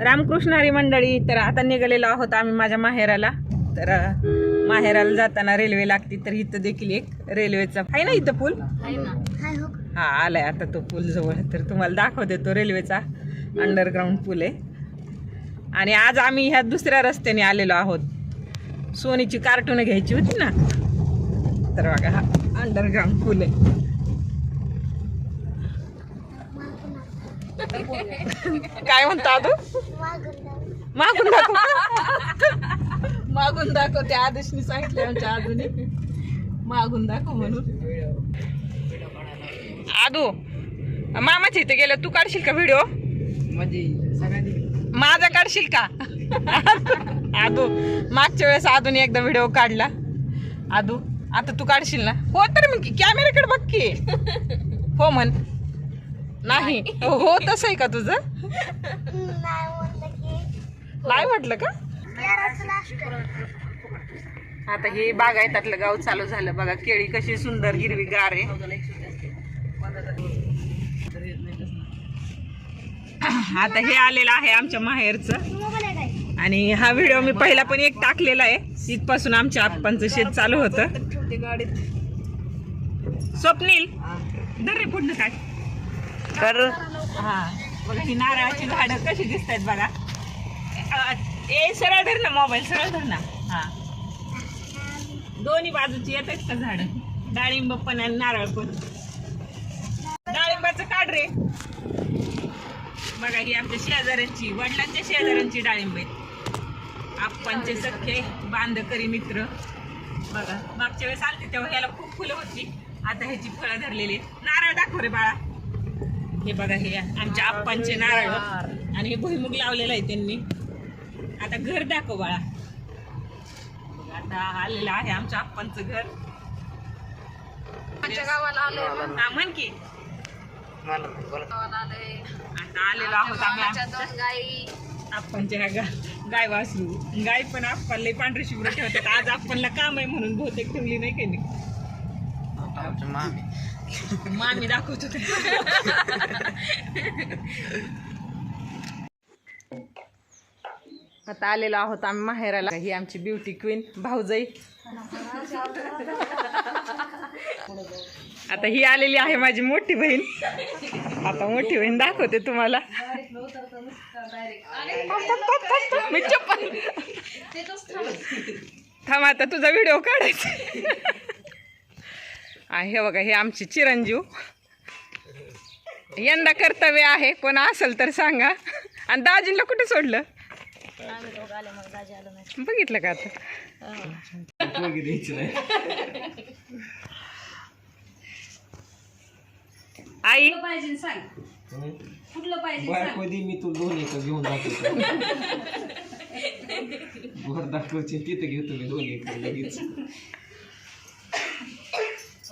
रामकृष्ण हरी मंडळी तर आता निघालेलो आहोत आम्ही माझ्या माहेराला. तर माहेराला जाताना रेल्वे लागते तर इथं देखील एक रेल्वेचा आहे ना इथं पूल? हा. आलाय आता तो पूल जवळ. तर तुम्हाला दाखवते तो रेल्वेचा अंडरग्राऊंड पूल आहे. आणि आज आम्ही ह्या दुसऱ्या रस्त्याने आलेलो आहोत. सोनीची कार्टून घ्यायची होती ना? तर बघा हा अंडरग्राऊंड पूल आहे. काय म्हणता तू मागून दाखव. मागून दाखव त्या आदेशनी सांगितले आमच्या आजूने मागून दाखव म्हणून. आदू मामाच्या इथे गेलं तू काढशील का व्हिडिओ म्हणजे माझा काढशील का? आदू मागच्या वेळेस आदूने एकदा व्हिडिओ काढला. आदू आता तू काढशील ना? हो तर मग कॅमेराकडे बघ की. हो म्हण. नाही. हो तसं आहे का तुझं? नाही म्हटलं का? आता हे बागायतातलं गाव चालू झालं. बघा केळी कशी सुंदर हिरवी गार आहे. आता हे आलेलं आहे आमच्या माहेरचं. आणि हा व्हिडिओ मी पहिला पण एक टाकलेला आहे. इथपासून आमच्या आप्पांचं शेत चालू होतं. स्वप्नील दर रे काय तर हा. बघा ही नारळाची झाडं कशी दिसत आहेत बघा. अ, ए सरळ धर ना मोबाईल सरळ धर ना. हा. दोन्ही बाजूची येत आहेत का झाड. डाळिंब पण आणि नारळ पण. डाळिंबाचं काढ रे. बघा ही आमच्या शेजाऱ्यांची वडिलांच्या शेजाऱ्यांची डाळिंब आहेत. आप्पांचे सख्खे बांधकरी मित्र. बघा मागच्या वेळेस आलते तेव्हा ह्याला खूप फुलं होती. आता ह्याची फळं धरलेली आहेत. नारळ दाखव रे बाळा. हे बघा हे आमच्या आप्पांचे नारळ. आणि हे भुईमुग लावलेलं आहे त्यांनी. आता घर दाखव बाळा. बघा, आता आलेलं आहे आमच्या आप्पांचं घर. हा म्हण की. आता आलेलो आहोत आम्ही आमच्या आप्पांच्या ह्या गा- गाय वासरू. गाय पण आप्पाला पांढरी शुभ्र ठेवतात. आज आप्पांना काम आहे म्हणून बहुतेक ठेवली नाही काही नाही? मान मी दाखवतो आता आलेलो आहोत आम्ही माहेराला. ही आमची ब्युटी क्वीन भाऊजाई. आता ही आलेली आहे माझी मोठी बहीण. आता मोठी बहीण दाखवते तुम्हाला. मी चप्पल थांब आता तुझा व्हिडिओ काढायचा. हे बघा हे आमचे चिरंजीव. यंदा कर्तव्य आहे कोण असेल तर सांगा. आणि दाजींला कुठे सोडलं? बघितलं का आता? आई. पाहिजे सांग. कुठलं पाहिजे बायको दे मी तू दोन एकर घेऊन जातो. घर दाखवचे तिथे घेतो मी दोन एकर लगेच.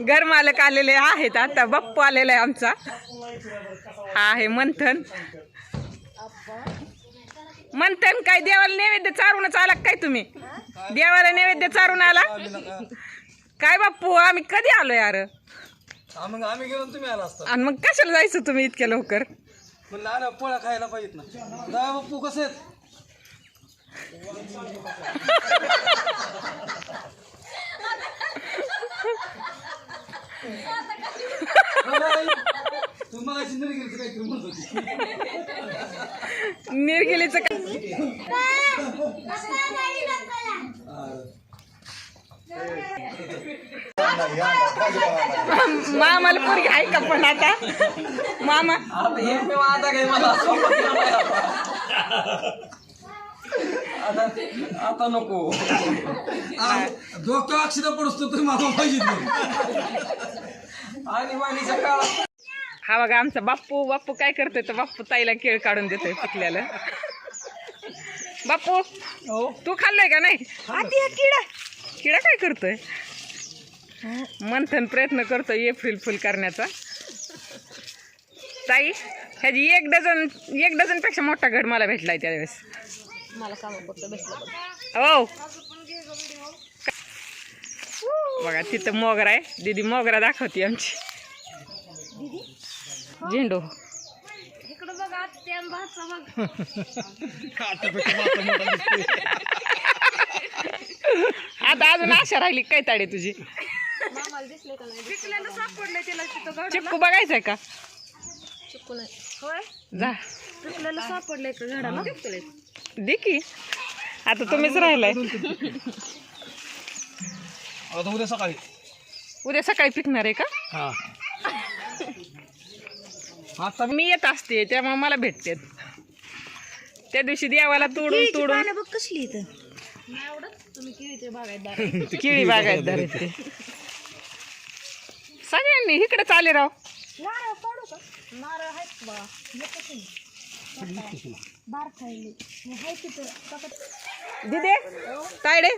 घर मालक आलेले आहेत आता. बाप्पू आलेला आहे आमचा. हा आहे मंथन. मंथन काय देवाला नैवेद्य चारूनच आला काय तुम्ही? देवाला नैवेद्य चारून आला? काय बाप्पू आम्ही कधी आलो यार? मग आम्ही गेलो तुम्ही आला असता. आणि मग कशाला जायचं तुम्ही इतक्या लवकर? खायला पाहिजेत ना. बाप्पू कसे आहेत तुम्हाला सिंदरगिरीचं काहीतरी म्हणत होती मामाला पोरगी आहे का पण आता. मामा. आता आता काय मला. आता आता नको. डोक्यावर अक्षर पडतो तर मला पाहिजे आणि मानीच्या काळात हा बघा आमचा बाप्पू बाप्पू काय करतोय तर बाप्पू ताईला केळ काढून देतोय पिकल्याला बापू हो. तू खाल्लंय का नाही? आधी हा किडा. किडा काय करतोय? मंथन प्रयत्न करतोय एप्रिल फुल करण्याचा. ताई ह्याची एक डझन एक डझनपेक्षा मोठा घड मला भेटलाय त्यावेळेस. मला कामापुरतं भेटलं हो. बघा तिथं मोगरा आहे. दीदी मोगरा दाखवते आमची. झेंडू. आता अजून आशा राहिली काय ताडे तुझी. मामाला दिसले का नाही? दिसलेलं सापडलंय त्याला तिथं चिक्कू बघायचंय का? चिक्कू नाही. जा. सापडलंय का झाडाला दे की आता तुम्हीच राहिलाय. आता उद्या सकाळी. उद्या सकाळी पिकणार आहे का? हा. आता मी येत असते त्यामुळे मला भेटते त्या दिवशी देवाला तोडून तोडून बघ कसली इथं नाही आवडत तुम्ही किळीचे बागायतदार किळी बागायतदार आहेत ते सगळ्यांनी इकडे चाले राव. नारळ पाडू का? नारळ आहेत बा दिदे तायडे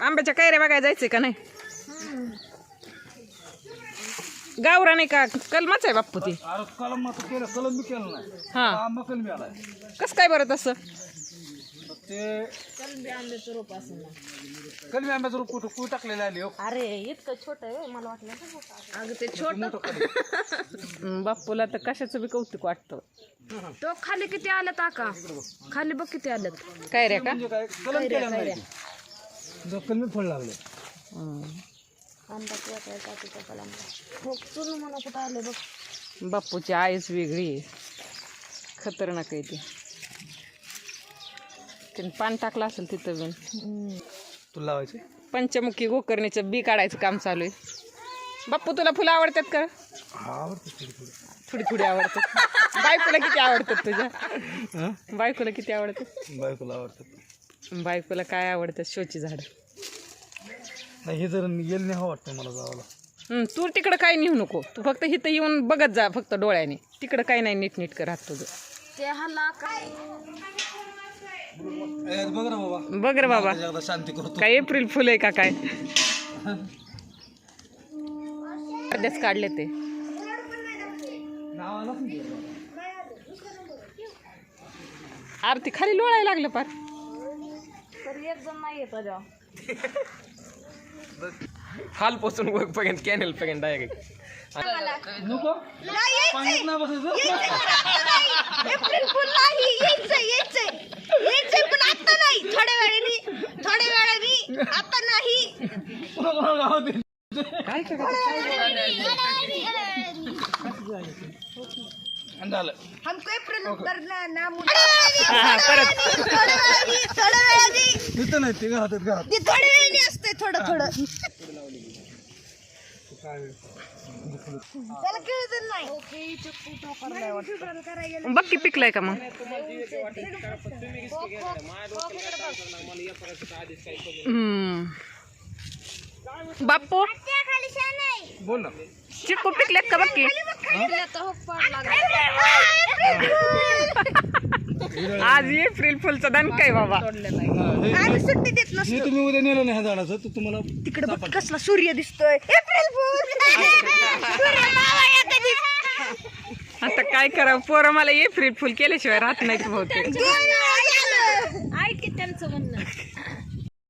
आंब्याच्या कैऱ्या बघायला जायचंय का नाही? गावरा नाही का? कलमाच आहे बाप्पू ती. कलम केलं कलम बी केलं नाही. हा. कलमी आलाय. कसं काय बरं तसं? ते कलबी आंब्याचं रोप असेल ना. कलमी आंब्याचं रूप कुठं कुठं टाकलेलं आले हो अरे इतकं छोट आहे मला वाटलं अगं ते छोट. बाप्पूला तर कशाचं बी कौतुक वाटतं. तो खाली किती आल्यात आका? खाली बघ किती आल्यात. कैऱ्या का म्हणजे काय? कलम केलं नाही जो कलमी फळ लागले. आंबा कलांबा हो चुन कुठं आले बघ. बाप्पूची आईच वेगळी आहे. खतरनाक आहे ती. त्याने पान टाकलं असेल तिथं बिन तुला लावायचे पंचमुखी गोकर्णीचं बी काढायचं काम चालू आहे. बाप्पू तुला फुलं आवडतात का? हा थोडी थोडी. थोडी थोडी आवडतात. बायकोला किती आवडतात तुझ्या? हा? बायकोला किती आवडतात? बायकोला आवडतात. बायकोला काय आवडतात शोची झाड. नाही हे जर येईल नाही हवं वाटतं मला जावाला तू तिकडं काय नेऊ नको. तू फक्त इथं येऊन बघत जा फक्त डोळ्याने. तिकडं काही नाही नीट नीट राहत तुझं. ते हल्ला काय ए, बघ बाबा. बघ रे बाबा. एकदा शांती करतो. काय एप्रिल फुल आहे का काय? अर्ध्याच काढले ते. नाव आलं आरती खाली लोळायला लागलं पार. येत जेव्हा खालपासून वरपर्यंत कॅनेल पर्यंत डायरेक्ट नको. पाण्यात नाही बसायचं. एप्रिल फुल नाही यायचंय यायचंय. यायचंय पण आता नाही. थोड्या वेळाने थोड्या वेळाने आता नाही. आणि झालं हमको एप्रिल करना ना परत थोड्या वेळाने थोड्या वेळाने तिथं नाही ते घरात आहेत, घरात ते थोड्या वेळाने असते थोडं थोडं. त्याला कळत नाही. बघ की पिकलाय का मग? आहे. बोल ना. चिक्कू पिकलेत का बघ की? आता हो पाड लागला आज एप्रिल फुलचा दणका आहे बाबा. आम्ही सुट्टी देत नसतो. तुम्ही उद्या नेलं नाही ह्या झाडाचं तर तुम्हाला तिकडे बघ कसला सूर्य दिसतोय. April full. सूर्य. आता काय करावं? पोरं मला एप्रिल फुल केल्याशिवाय राहत नाहीत बहुतेक. दोन वेळा